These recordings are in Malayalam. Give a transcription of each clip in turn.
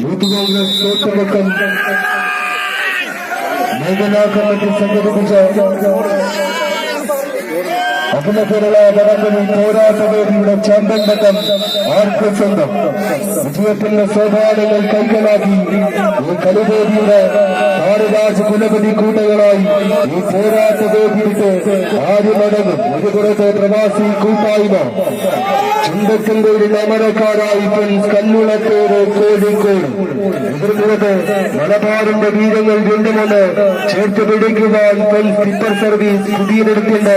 യൂത്ത് കോൺഗ്രസ് തോട്ടുമുക്കം മേഖലാ കമ്മിറ്റി സംഘടിപ്പിച്ച അഖില കേരള വടക്കരി പോരാട്ടവേദിയുടെ ചാമ്പ്യൻ പട്ടം ആർക്ക് സ്വന്തം വിജയത്തിന്റെ സോപാനങ്ങൾ കൈക്കലാക്കി ഈ കളിവേദിയുടെ നാടുരാജ് കുലപതി കൂട്ടകളായി ഈ പോരാട്ടവേദിയിട്ട് ആദ്യമടങ്ങും ഒരു കുറച്ച് പ്രവാസി കൂട്ടായ്മ ചുണ്ടത്തിന്റെ ഒരു അമരക്കാരായി ഫ്രണ്ട്സ് കല്ലുളത്തോട് കോഴിക്കോട്. എതിർക്കുന്നത് മലബാറിന്റെ വീരങ്ങൾ വീണ്ടുമെന്ന് ചേർത്ത് പിടിക്കുവാൻ ടിപ്പർ സർവീസ് പുതിയനെടുത്തിന്റെ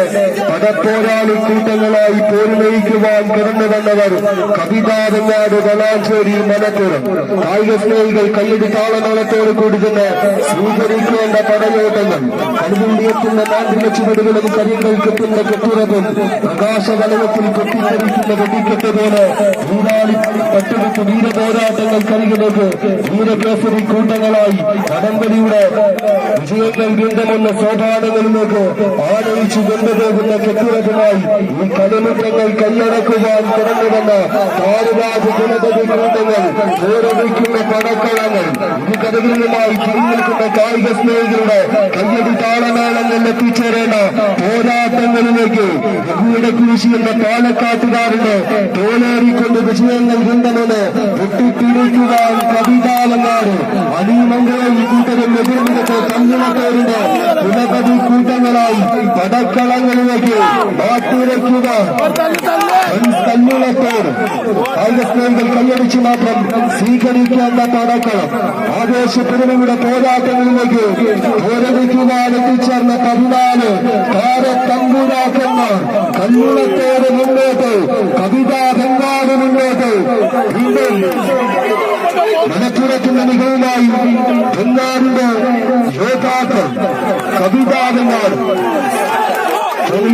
പദപ്പോരാളി കൂട്ടങ്ങളായി പോരുന്നയിക്കുവാൻ കടന്നു വന്നവർ കവിതാവങ്ങാട് വളാഞ്ചേരി മലപ്പുറം. കായിക സ്നേഹികൾ കയ്യടി താളമേളത്തോട് കൂടി തന്നെ സ്വീകരിക്കേണ്ട പടയോട്ടങ്ങൾ. കടുകുണ്ടിയെത്തുന്ന മാന്ത്രിക ചുവടുകളും കരിങ്കൽക്കെത്തുന്ന കെട്ടുറവും പ്രകാശവലയത്തിൽ പൊട്ടിത്തെറിക്കുന്ന വെടിക്കെട്ട് പോലെ ഊരാളി പട്ടെടുത്ത് വീരപോരാട്ടങ്ങൾ കരികിലേക്ക് വീരകേസരി കൂട്ടങ്ങളായി കടമ്പടിയുടെ വിജയങ്ങൾ വീണ്ടുമെന്ന സോപാനങ്ങളിലേക്ക് ആനയിച്ചു കൊണ്ടുപോകുന്ന കെട്ടുറവുമായി ഈ കളിമുറ്റങ്ങൾ കൈയടക്കുവാൻ തുടങ്ങുമെന്ന താരരാജ ജനപതി കൂട്ടങ്ങൾ ഓരവിക്കുന്ന പടക്കളങ്ങൾ. ഈ കഥകളുമായി തിരിഞ്ഞിരിക്കുന്ന കായിക സ്നേഹികളുടെ കയ്യടി താളമേളങ്ങളിൽ എത്തിച്ചേരേണ്ട പോരാട്ടങ്ങളിലേക്ക് നമ്മുടെ കുരിശി എന്ന പാലക്കാട്ടുകാരുടെ തോലേറിക്കൊണ്ട് വിജയങ്ങൾ വീണ്ടെന്ന് പൊട്ടിപ്പിടിക്കുവാൻ കവിതാലങ്ങാട് അടിമംഗളം കൂട്ടരും എതിർമിടത്ത് തന്നിടത്തോരുടെ കുലപതി കൂട്ടങ്ങളായി പടക്കളങ്ങളിലേക്ക് കല്ലുളത്തോട് കായിക സ്നേഹികൾ കൈയടിച്ച് മാത്രം സ്വീകരിക്കേണ്ട പടക്കളം ആവേശപ്പെരുമയുടെ പോരാട്ടങ്ങളിലേക്ക് പോരടിക്കുവാൻ എത്തിച്ചേർന്ന പതിനാല് താരത്തമ്പുരാക്കന്മാർ കല്ലുളത്തോട് മുന്നോട്ട് കവിതാ ബംഗാട് മുന്നോട്ട്. വീണ്ടും മലപ്പുറത്തിന്റെ മികവുമായി ബംഗാളിന്റെ യോദ്ധാക്കൾ. കവിതാ ബംഗാട്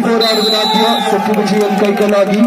പോരാടുന്നതിനാദ്യ സെറ്റ് വിജയം കൈക്കലാക്കി